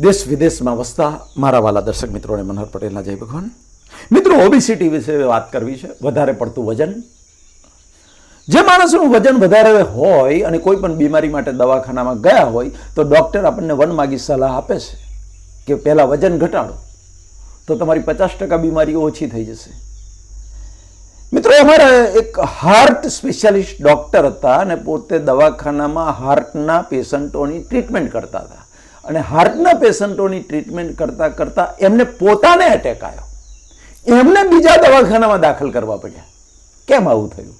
દેશ વિદેશમાં વસતા મારા વાલા દર્શક મિત્રોને મનોહર પટેલના જય ભગવાન. મિત્રો ઓબીસીટી વિશે વાત કરવી છે. વધારે પડતું વજન. જે માણસનું વજન વધારે હોય અને કોઈ પણ બીમારી માટે દવાખાનામાં ગયા હોય, તો ડૉક્ટર આપણને વનમાગી સલાહ આપે છે કે પહેલાં વજન ઘટાડો. તો તમારી પચાસ ટકા બીમારીઓ ઓછી થઈ જશે. મિત્રો, અમારા એક હાર્ટ સ્પેશિયાલિસ્ટ ડૉક્ટર હતા અને પોતે દવાખાનામાં હાર્ટના પેશન્ટોની ટ્રીટમેન્ટ કરતા હતા. અને હાર્ટના પેશન્ટોની ટ્રીટમેન્ટ કરતાં કરતાં એમને પોતાને એટેક આવ્યો એમને બીજા દવાખાનામાં દાખલ કરવા પડ્યા. કેમ આવું થયું?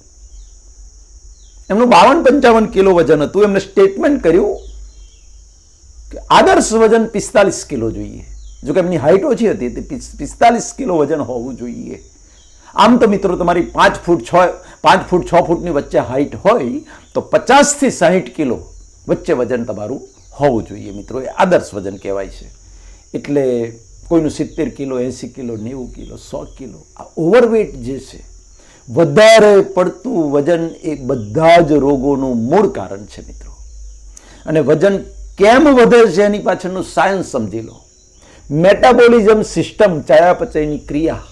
એમનું બાવન પંચાવન કિલો વજન હતું. એમને સ્ટેટમેન્ટ કર્યું કે આદર્શ વજન પિસ્તાલીસ કિલો જોઈએ. જો કે એમની હાઇટ ઓછી હતી, તે પિસ્તાલીસ કિલો વજન હોવું જોઈએ. આમ તો મિત્રો તમારી પાંચ ફૂટ છ, પાંચ ફૂટ છ ફૂટની વચ્ચે હાઇટ હોય, તો પચાસથી સાહીઠ કિલો વચ્ચે વજન તમારું હોવું જોઈએ મિત્રો, એ આદર્શ વજન કહેવાય છે. એટલે કોઈનું સિત્તેર કિલો, એંસી કિલો, નેવું કિલો, સો કિલો, આ ઓવરવેટ જે છે, વધારે પડતું વજન એ બધા જ રોગોનું મૂળ કારણ છે મિત્રો. અને વજન કેમ વધે છે એની પાછળનું સાયન્સ સમજી લો. મેટાબોલિઝમ સિસ્ટમ ચયાપચયની ક્રિયા.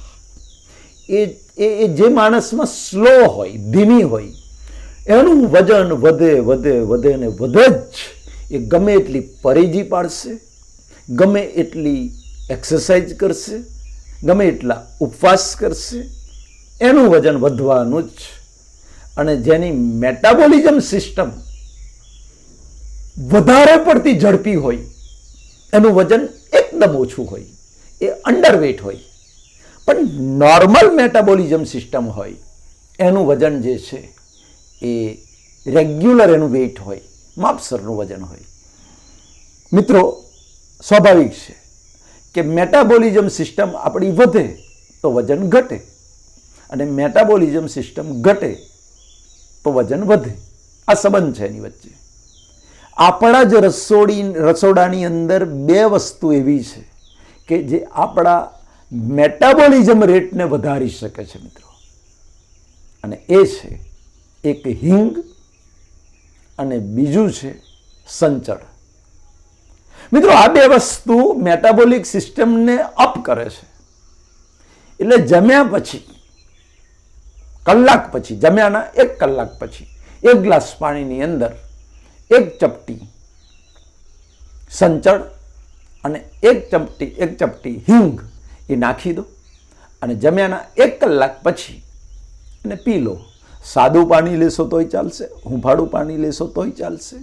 એ એ જે માણસમાં સ્લો હોય, ધીમી હોય, એનું વજન વધે વધે વધે ને વધે જ એ ગમે એટલી પરેજી પાડશે, ગમે એટલી એક્સરસાઇઝ કરશે, ગમે એટલા ઉપવાસ કરશે, એનું વજન વધવાનું જ. અને જેની મેટાબોલિઝમ સિસ્ટમ વધારે પડતી ઝડપી હોય, એનું વજન એકદમ ઓછું હોય, એ અંડરવેટ હોય. પણ નોર્મલ મેટાબોલિઝમ સિસ્ટમ હોય, એનું વજન જે છે, એ રેગ્યુલર એનું વેઇટ હોય. માપસરનું વજન હોય. મિત્રો, સ્વાભાવિક છે કે મેટાબોલિઝમ સિસ્ટમ આપણી વધે તો વજન ઘટે અને મેટાબોલિઝમ સિસ્ટમ ઘટે તો વજન વધે. આ સંબંધ છે એની વચ્ચે. આપણા જ રસોડી, રસોડાની અંદર બે વસ્તુ એવી છે કે જે આપણા મેટાબોલિઝમ રેટને વધારી શકે છે મિત્રો. અને એ છે એક હિંગ અને બીજું છે સંચળ. મિત્રો, આ બે વસ્તુ મેટાબોલિક સિસ્ટમને અપ કરે છે. એટલે જમ્યા પછી, કલાક પછી, જમ્યાના એક કલાક પછી, એક ગ્લાસ પાણીની અંદર એક ચપટી સંચળ અને એક ચપટી એક ચપટી હિંગ એ નાખી દો અને જમ્યાના એક કલાક પછી અને પી લો. સાદું પાણી લેશો તોય ચાલશે, હુંફાળું પાણી લેશો તોય ચાલશે.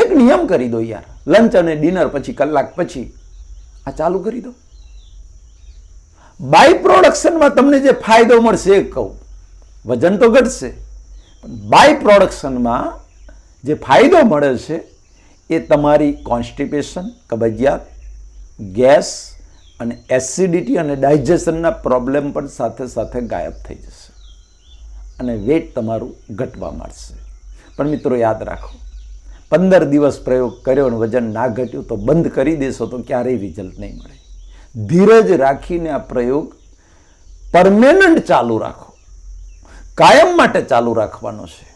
એક નિયમ કરી દો યાર, લંચ અને ડિનર પછી, કલાક પછી. આ ચાલુ કરી દો. બાય પ્રોડક્શનમાં તમને જે ફાયદો મળશે એ કહું. વજન તો ઘટશે બાય પ્રોડક્શનમાં જે ફાયદો મળે છે એ તમારી કોન્સ્ટિપેશન, કબજિયાત, ગેસ અને એસિડિટી અને ડાયજેશનના પ્રોબ્લેમ પણ સાથે સાથે ગાયબ થઈ જશે. અને વેટ તમારું ઘટવા માંડશે. પણ મિત્રો યાદ રાખો, પંદર દિવસ પ્રયોગ કર્યો અને વજન ના ઘટ્યું તો બંધ કરી દેશો તો ક્યારેય રિઝલ્ટ નહીં મળે. ધીરજ રાખીને આ પ્રયોગ પરમેનન્ટ ચાલુ રાખો. કાયમ માટે ચાલુ રાખવાનો છે.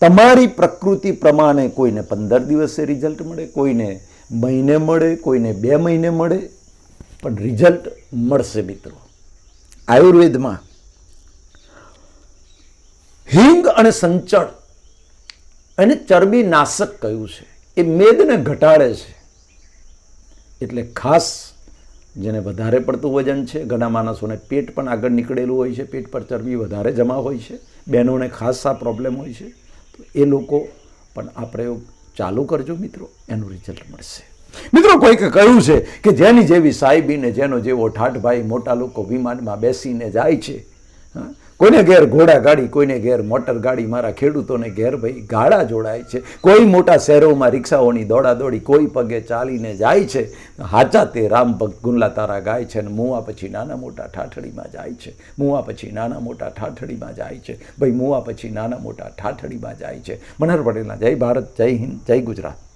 તમારી પ્રકૃતિ પ્રમાણે કોઈને પંદર દિવસે રિઝલ્ટ મળે, કોઈને મહિને મળે, કોઈને બે મહિને મળે, પણ રિઝલ્ટ મળશે મિત્રો. આયુર્વેદમાં હિંગ અને સંચળ. એને ચરબી નાશક કહ્યું છે. એ મેદને ઘટાડે છે. એટલે ખાસ જેને વધારે પડતું વજન છે, ઘણા માણસોને પેટ પણ આગળ નીકળેલું હોય છે, પેટ પર ચરબી વધારે જમા હોય છે, બહેનોને ખાસ આ પ્રોબ્લેમ હોય છે. તો એ લોકો પણ આ પ્રયોગ ચાલુ કરજો મિત્રો, એનું રિઝલ્ટ મળશે. મિત્રો, કોઈકે કહ્યું છે કે જેની જેવી સાહેબીને, જેનો જેવો ઠાઠભાઈ મોટા લોકો વિમાનમાં બેસીને જાય છે, હા કોઈને ઘેર ઘોડા ગાડી, કોઈને ઘેર મોટર ગાડી, મારા ખેડૂતોને ઘેર ભાઈ ગાડા જોડાય છે. કોઈ મોટા શહેરોમાં રિક્ષાઓની દોડા દોડી કોઈ પગે ચાલીને જાય છે. હાચા તે રામ ભક્ત ગુંલા તારા ગાય છે અને મુવા પછી નાના મોટા ઠાઠડીમાં જાય છે. મુવા પછી નાના મોટા ઠાઠડીમાં જાય છે. ભાઈ મુવા પછી નાના મોટા ઠાઠડીમાં જાય છે. મનહર પટેલના જય ભારત, જય હિન્દ, જય ગુજરાત.